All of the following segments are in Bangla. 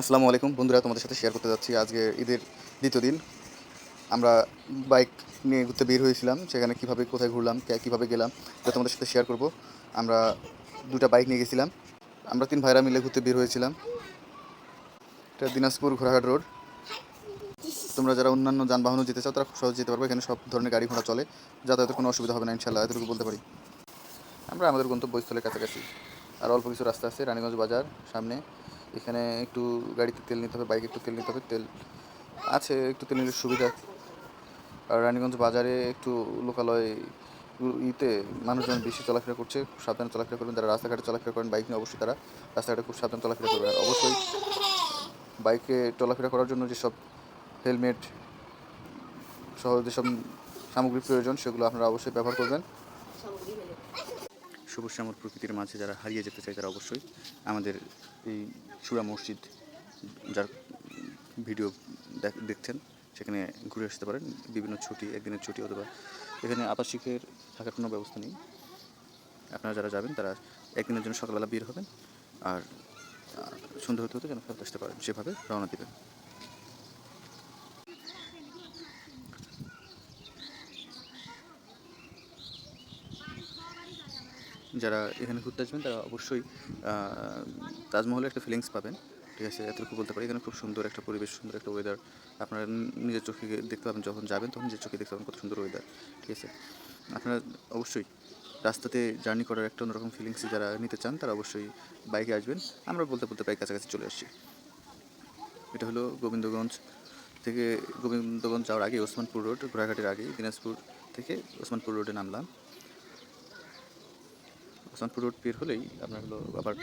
আসসালামু আলাইকুম। বন্ধুরা, তোমাদের সাথে শেয়ার করতে যাচ্ছি আজকে ঈদের দ্বিতীয় দিন। আমরা বাইক নিয়ে ঘুরতে বের হয়েছিলাম, সেখানে কীভাবে কোথায় ঘুরলাম কীভাবে গেলাম, এটা তোমাদের সাথে শেয়ার করব। আমরা দুটা বাইক নিয়ে গেছিলাম। আমরা তিন ভাইরা মিলে ঘুরতে বের হয়েছিলাম। এটা দিনাজপুর ঘোড়াঘাট রোড তোমরা যারা অন্যান্য যানবাহনও যেতে চাও, তারা খুব সহজে যেতে পারবে। এখানে সব ধরনের গাড়ি ঘোড়া চলে। যাতায়াতের কোনো অসুবিধা হবে না ইনশাল্লাহ এতটুকু বলতে পারি। আমরা আমাদের গন্তব্যস্থলের কাছাকাছি। আর অল্প কিছু রাস্তা আছে, রানীগঞ্জ বাজার সামনে। এখানে একটু গাড়িতে তেল নিতে হবে, বাইকে একটু তেল নিতে হবে, তেল আছে, একটু তেল নিলে সুবিধা। আর রানীগঞ্জ বাজারে একটু লোকালয় ইতে মানুষজন বেশি চলাফেরা করছে, খুব সাবধানে চলাফেরা করবেন। যারা রাস্তাঘাটে চলাফেরা করেন, বাইক নিয়ে অবশ্যই তারা রাস্তাঘাটে খুব সাবধানে চলাফেরা করবেন। আর অবশ্যই বাইকে চলাফেরা করার জন্য যেসব হেলমেট সহ যেসব সামগ্রী প্রয়োজন, সেগুলো আপনারা অবশ্যই ব্যবহার করবেন। সবুজ শ্যামল প্রকৃতির মাঝে যারা হারিয়ে যেতে চায়, তারা অবশ্যই আমাদের এই সুরা মসজিদ যার ভিডিও দেখছেন, সেখানে ঘুরে আসতে পারেন, বিভিন্ন ছুটি, একদিনের ছুটি অথবা এখানে আবাসিকের থাকার কোনো ব্যবস্থা নেই। আপনারা যারা যাবেন, তারা একদিনের জন্য সকালবেলা বের হবেন আর সন্ধ্যা হতে হতে যেন ফেরত আসতে পারেন। সেভাবে রওনা দেবেন। যারা এখানে ঘুরতে আসবেন, তারা অবশ্যই তাজমহলের একটা ফিলিংস পাবেন। ঠিক আছে? এতটুকু বলতে পারি, এখানে খুব সুন্দর একটা পরিবেশ, সুন্দর একটা ওয়েদার আপনারা নিজের চোখে দেখতে পাবেন, যখন যাবেন তখন নিজের চোখে দেখতে পাবেন কত সুন্দর ওয়েদার ঠিক আছে? আপনারা অবশ্যই রাস্তাতে জার্নি করার একটা অন্যরকম ফিলিংস যারা নিতে চান, তারা অবশ্যই বাইকে আসবেন। আমরা বলতে বলতে প্রায় কাছাকাছি চলে আসছি। এটা হলো গোবিন্দগঞ্জ থেকে, গোবিন্দগঞ্জ যাওয়ার আগে ওসমানপুর রোড ঘোড়াঘাটের আগে দিনাজপুর থেকে ওসমানপুর রোডে নামলাম। ওসমানপুর রোড পের হলেই আপনার হলো আবার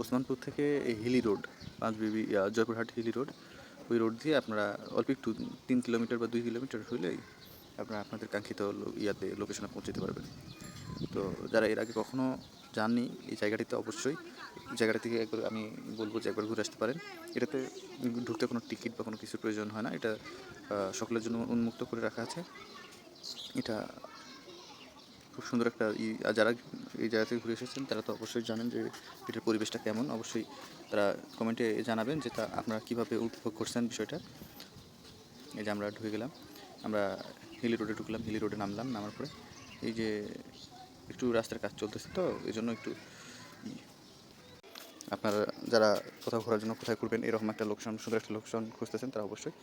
ওসমানপুর থেকে এই হিলি রোড পাঁচবিবি ইয়া, জয়পুরহাট হিলি রোড ওই রোড দিয়ে আপনারা অল্প একটু তিন কিলোমিটার বা দুই কিলোমিটার হলেই আপনারা আপনাদের কাঙ্ক্ষিত ইয়াতে লোকেশনে পৌঁছতে পারবেন। তো যারা এর আগে কখনো যাননি এই জায়গাটিতে অবশ্যই জায়গাটা থেকে একবার আমি বলব যে একবার ঘুরে আসতে পারেন। এটাতে ঢুকতে কোনো টিকিট বা কোনো কিছুর প্রয়োজন হয় না। এটা সকলের জন্য উন্মুক্ত করে রাখা আছে। এটা খুব সুন্দর একটা ই যারা এই জায়গা থেকে ঘুরে এসেছেন, তারা তো অবশ্যই জানেন যে এটার পরিবেশটা কেমন। অবশ্যই তারা কমেন্টে জানাবেন যে তা আপনারা কীভাবে উপভোগ করছেন বিষয়টা। এই যে আমরা ঢুকে গেলাম, আমরা হিলি রোডে ঢুকলাম, হিলি রোডে নামলাম, নামার পরে এই যে একটু রাস্তার কাজ চলতেছে তো, এই জন্য একটু আপনারা যারা কোথাও ঘোরার জন্য কোথায় ঘুরবেন, এরকম একটা লোকেশন সুন্দর একটা লোকেশন খুঁজতেছেন, তারা অবশ্যই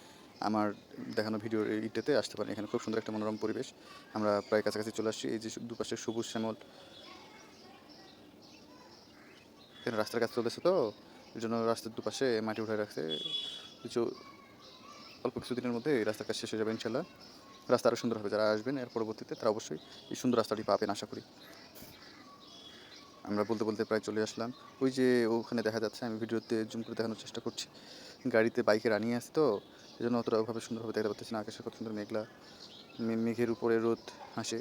আমার দেখানো ভিডিওর এইটাতে আসতে পারেন। এখানে খুব সুন্দর একটা মনোরম পরিবেশ। আমরা প্রায় কাছাকাছি চলে আসছি। এই যে দুপাশে সবুজ শ্যামল। এখানে রাস্তার কাজ চলেছে তো, এই জন্য রাস্তার দুপাশে মাটি উঠায় রাখছে। কিছু অল্প কিছু দিনের মধ্যে এই রাস্তার কাজ শেষ হয়ে যাবে ইনশাল্লাহ রাস্তা আরও সুন্দর হবে। যারা আসবেন এর পরবর্তীতে তারা অবশ্যই এই সুন্দর রাস্তাটি পাবেন, আশা করি। আমরা বলতে বলতে প্রায় চলে আসলাম। ওই যে ওখানে দেখা যাচ্ছে, আমি ভিডিওতে জুম করে দেখানোর চেষ্টা করছি। গাড়িতে বাইকে রানিয়ে আসে তো এই জন্য অতটা ওভাবে সুন্দরভাবে দেখতে পাচ্ছি না। আকাশে কত সুন্দর মেঘলা মেঘের উপরে রোদ হাসে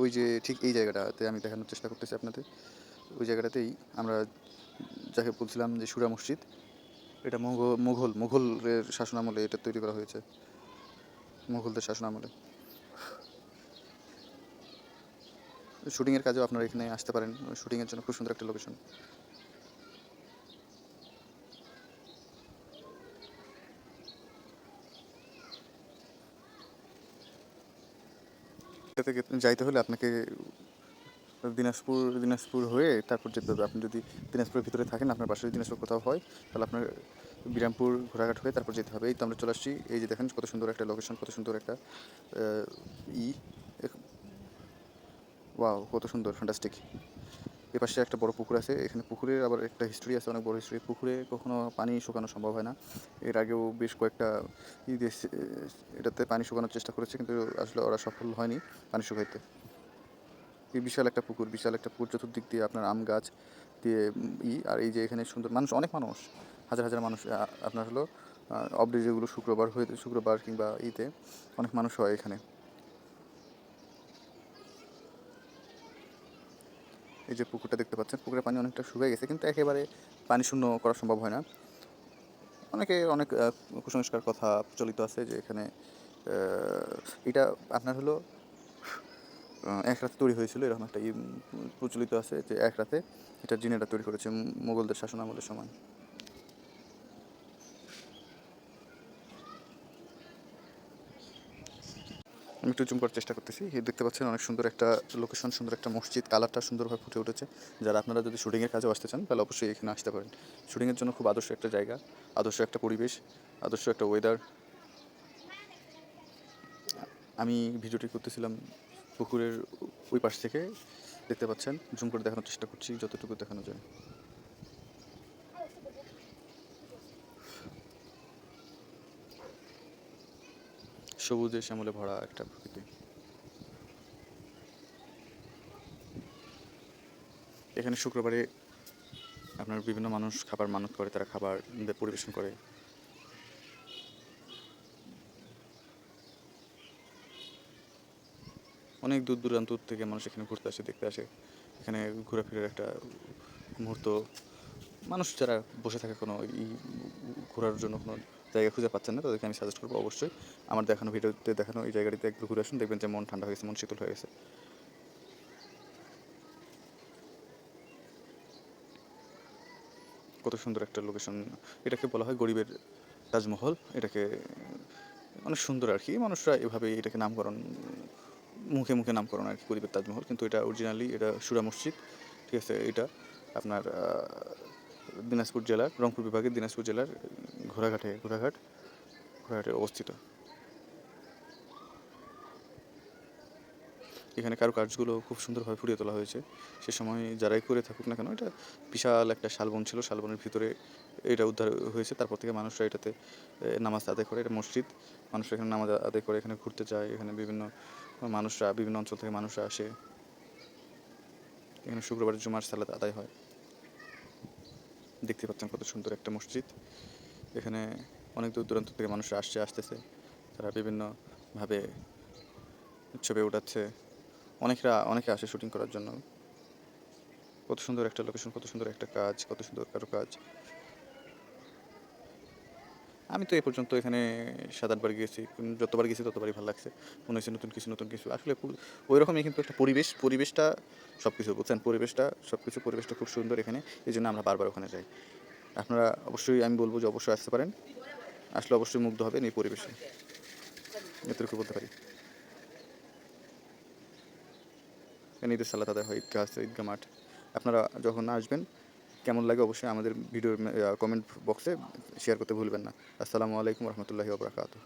ওই যে ঠিক এই জায়গাটাতে আমি দেখানোর চেষ্টা করতেছি আপনাদের। ওই জায়গাটাতেই আমরা যাকে বলছিলাম যে সুরা মসজিদ, এটা মোঘল মুঘল মুঘলের শাসনামলে এটা তৈরি করা হয়েছে। মোঘলদের শাসনামলে। শুটিংয়ের কাজেও আপনারা এখানে আসতে পারেন। শুটিংয়ের জন্য খুব সুন্দর একটা লোকেশন থেকে যাইতে হলে আপনাকে দিনাজপুর দিনাজপুর হয়ে তারপর যেতে হবে। আপনি যদি দিনাজপুরের ভিতরে থাকেন, আপনার পাশে যদি দিনাজপুর কোথাও হয়, তাহলে আপনার বিরামপুর, ঘোড়াঘাট হয়ে তারপর যেতে হবে। এই তো আমরা চলে আসছি। এই যে দেখেন কত সুন্দর একটা লোকেশন কত সুন্দর একটা ই। ওয়াও কত সুন্দর ফ্যান্টাস্টিক এ পাশে একটা বড় পুকুর আছে, এখানে পুকুরের আবার একটা হিস্ট্রি আছে, অনেক বড় হিস্ট্রি পুকুরে কখনো পানি শুকানো সম্ভব হয় না। এর আগেও বেশ কয়েকটা এটাতে পানি শুকানোর চেষ্টা করেছে, কিন্তু আসলে ওরা সফল হয়নি পানি শুকাইতে। এই বিশাল একটা পুকুর, বিশাল একটা পুকুর চতুর্দিক দিয়ে আপনার আম গাছ দিয়ে ই, আর এই যে এখানে সুন্দর মানুষ, অনেক মানুষ, হাজার হাজার মানুষ আপনার হলো অবডি যেগুলো শুক্রবার হয়ে, শুক্রবার কিংবা ইতে অনেক মানুষ হয় এখানে। এই যে পুকুরটা দেখতে পাচ্ছেন, পুকুরের পানি অনেকটা শুকিয়ে গেছে, কিন্তু একেবারে পানি শূন্য করা সম্ভব হয় না। অনেকে অনেক কুসংস্কার কথা প্রচলিত আছে যে এখানে এটা আপনার হলো এক রাতে তৈরি হয়েছিল, এরকম একটা প্রচলিত আছে যে এক রাতে এটা জিনেরা তৈরি করেছে, মোগলদের শাসন আমলের সময়। আমি একটু জুম করার চেষ্টা করতেছি। দেখতে পাচ্ছেন অনেক সুন্দর একটা লোকেশন সুন্দর একটা মসজিদ। কালারটা সুন্দরভাবে ফুটে উঠেছে। যারা আপনারা যদি শুটিংয়ের কাজেও আসতে চান, তাহলে অবশ্যই এখানে আসতে পারেন। শুটিংয়ের জন্য খুব আদর্শ একটা জায়গা, আদর্শ একটা পরিবেশ, আদর্শ একটা ওয়েদার আমি ভিডিওটি করতেছিলাম পুকুরের ওই পাশ থেকে। দেখতে পাচ্ছেন জুম করে দেখানোর চেষ্টা করছি, যতটুকু দেখানো যায়। সবুজে শ্যামলে ভরা একটা প্রকৃতি। এখানে শুক্রবারে আপনার বিভিন্ন মানুষ খাবার মানত করে, তারা খাবার পরিবেশন করে। অনেক দূর দূরান্ত থেকে মানুষ এখানে ঘুরতে আসে, দেখতে আসে। এখানে ঘোরাফেরার একটা মুহূর্ত। মানুষ যারা বসে থাকে কোনো ঘোরার জন্য কোনো জায়গা খুঁজে পাচ্ছেন না, তাদেরকে আমি সাজেস্ট করব অবশ্যই। আমার দেখানো ভিডিওতে দেখানো এই জায়গাটিতে একটু ঘুরে আসুন, দেখবেন যে মন ঠান্ডা হয়ে গেছে, মন শীতল হয়ে গেছে। কত সুন্দর একটা লোকেশন এটাকে বলা হয় গরিবের তাজমহল। এটাকে অনেক সুন্দর আর কি। মানুষরা এভাবে এটাকে নামকরণ, মুখে মুখে নামকরণ আর কি গরিবের তাজমহল। কিন্তু এটা অরিজিনালি এটা সুরা মসজিদ, ঠিক আছে? এটা আপনার দিনাজপুর জেলার, রংপুর বিভাগের দিনাজপুর জেলার ঘোড়াঘাটে, ঘোড়াঘাট, ঘোড়াঘাটে অবস্থিত। এখানে কারও কাজগুলো খুব সুন্দরভাবে ফুটিয়ে তোলা হয়েছে। সে সময় যারাই করে থাকুক না কেন, এটা বিশাল একটা শালবন ছিল, শালবনের ভিতরে এটা উদ্ধার হয়েছে। তারপর থেকে মানুষরা এটাতে নামাজ আদায় করে, এটা মসজিদ। মানুষরা এখানে নামাজ আদায় করে, এখানে ঘুরতে যায়, এখানে বিভিন্ন মানুষরা, বিভিন্ন অঞ্চল থেকে মানুষরা আসে। এখানে শুক্রবার, জুমার সালাত আদায় হয়। দেখতে পাচ্ছেন কত সুন্দর একটা মসজিদ। এখানে অনেক দূর দূরান্ত থেকে মানুষরা আসছে, আসতেছে। তারা বিভিন্নভাবে ছবি উঠাচ্ছে। অনেকরা, অনেকে আসে শুটিং করার জন্য। কত সুন্দর একটা লোকেশন কত সুন্দর একটা কাজ, কত সুন্দর কারও কাজ আমি তো এ পর্যন্ত এখানে সাত আটবার গিয়েছি, যতবার গেছি ততবারই ভালো লাগছে। মনে হচ্ছে নতুন কিছু নতুন কিছু। আসলে ওই রকমই কিন্তু একটা পরিবেশ, পরিবেশটা সব কিছু বুঝছেন? পরিবেশটা সব কিছু পরিবেশটা খুব সুন্দর এখানে। এই জন্য আমরা বারবার ওখানে যাই। আপনারা অবশ্যই, আমি বলব যে অবশ্যই আসতে পারেন। আসলে অবশ্যই মুগ্ধ হবেন এই পরিবেশে। এতটুকু বলতে পারি ঈদের সালাত আদায় হয়, ঈদগাহ আছে, ঈদগাহ মাঠ। আপনারা যখন আসবেন, কেমন লাগে অবশ্যই আমাদের ভিডিওর কমেন্ট বক্সে শেয়ার করতে ভুলবেন না। আসসালামু আলাইকুম রহমতুল্লাহি ওবরাকাতুহ